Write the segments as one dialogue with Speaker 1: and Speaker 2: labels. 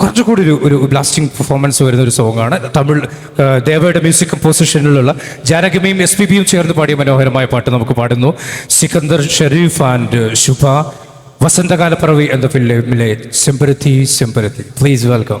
Speaker 1: കുറച്ചുകൂടി ഒരു ഒരു ബ്ലാസ്റ്റിംഗ് പെർഫോമൻസ് വരുന്ന ഒരു സോങ്ങാണ് തമിഴ് ദേവയുടെ മ്യൂസിക് കമ്പോസിഷനിലുള്ള ജാനകമിയും എസ് പി ബിയും ചേർന്ന് പാടിയ മനോഹരമായ പാട്ട് നമുക്ക് പാടുന്നു. സിക്കന്ദർ ഷെരീഫ് ആൻഡ് ശുഭ വസന്തകാലപ്പറവി എന്ന ഫിലിമിലെ സെമ്പരത്തി സെമ്പരത്തി പ്ലീസ് വെൽക്കം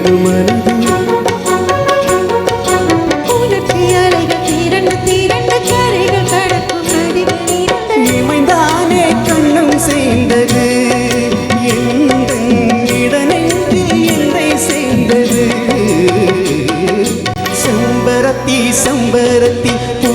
Speaker 2: இரண்டு மனது இமைந்தானே கண்ணும் சேர்ந்தது இடனைந்து என்னை சேர்ந்தது செம்பரத்தி செம்பரத்தி பூ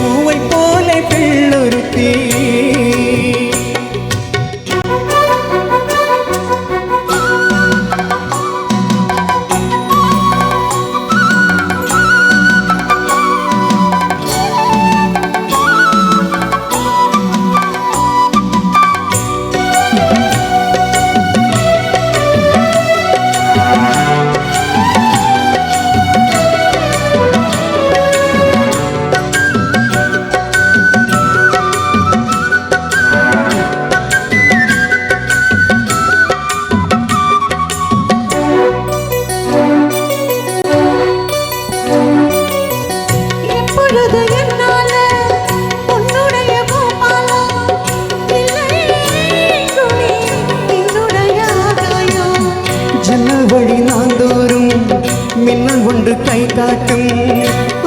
Speaker 2: கை காட்டும்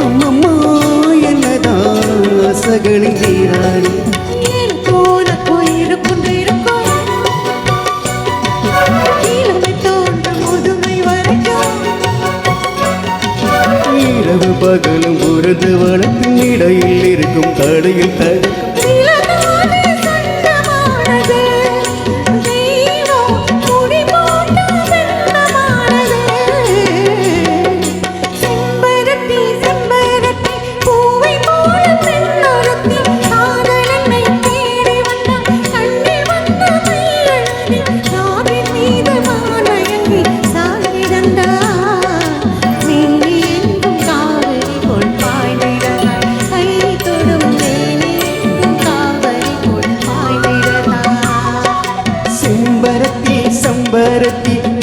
Speaker 2: அம்மம்மா என்னதான் சகணிந்தீராணி பகலும் உரது வளத்தின் இடையில் இருக்கும் தடையில் தடுக்கும் പരത്തി